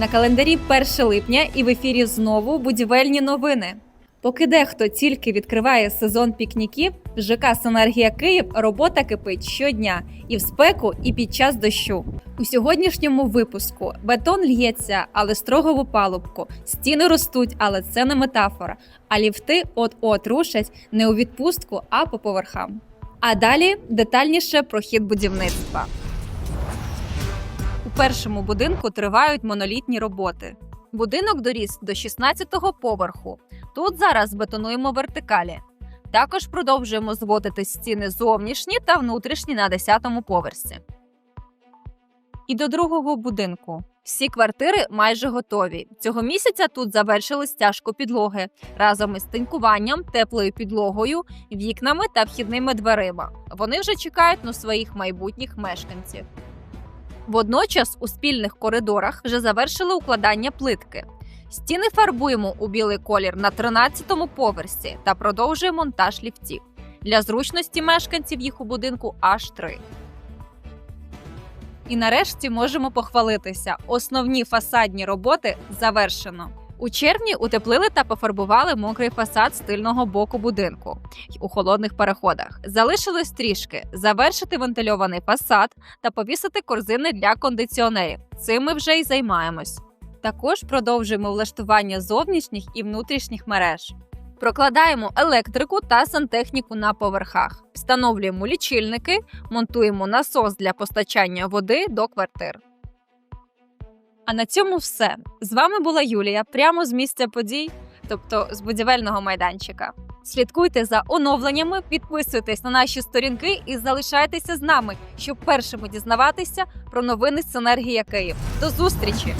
На календарі 1 липня і в ефірі знову будівельні новини. Поки дехто тільки відкриває сезон пікніків, ЖК Синергія Київ робота кипить щодня і в спеку, і під час дощу. У сьогоднішньому випуску бетон л'ється, але строго в опалубку. Стіни ростуть, але це не метафора. А ліфти от-от рушать не у відпустку, а по поверхам. А далі детальніше про хід будівництва. Першому будинку тривають монолітні роботи. Будинок доріс до 16-го поверху. Тут зараз бетонуємо вертикалі. Також продовжуємо зводити стіни зовнішні та внутрішні на 10-му поверсі. І до другого будинку. Всі квартири майже готові. Цього місяця тут завершили стяжку підлоги разом із тинькуванням, теплою підлогою, вікнами та вхідними дверима. Вони вже чекають на своїх майбутніх мешканців. Водночас у спільних коридорах вже завершили укладання плитки. Стіни фарбуємо у білий колір на 13-му поверсі та продовжує монтаж ліфтів. Для зручності мешканців їх у будинку аж три. І нарешті можемо похвалитися. Основні фасадні роботи завершено. У червні утеплили та пофарбували мокрий фасад з тильного боку будинку у холодних переходах. Залишилось трішки завершити вентильований фасад та повісити корзини для кондиціонерів. Цим ми вже й займаємось. Також продовжуємо влаштування зовнішніх і внутрішніх мереж. Прокладаємо електрику та сантехніку на поверхах, встановлюємо лічильники, монтуємо насос для постачання води до квартир. А на цьому все. З вами була Юлія прямо з місця подій, тобто з будівельного майданчика. Слідкуйте за оновленнями, підписуйтесь на наші сторінки і залишайтеся з нами, щоб першими дізнаватися про новини Синергія Київ. До зустрічі!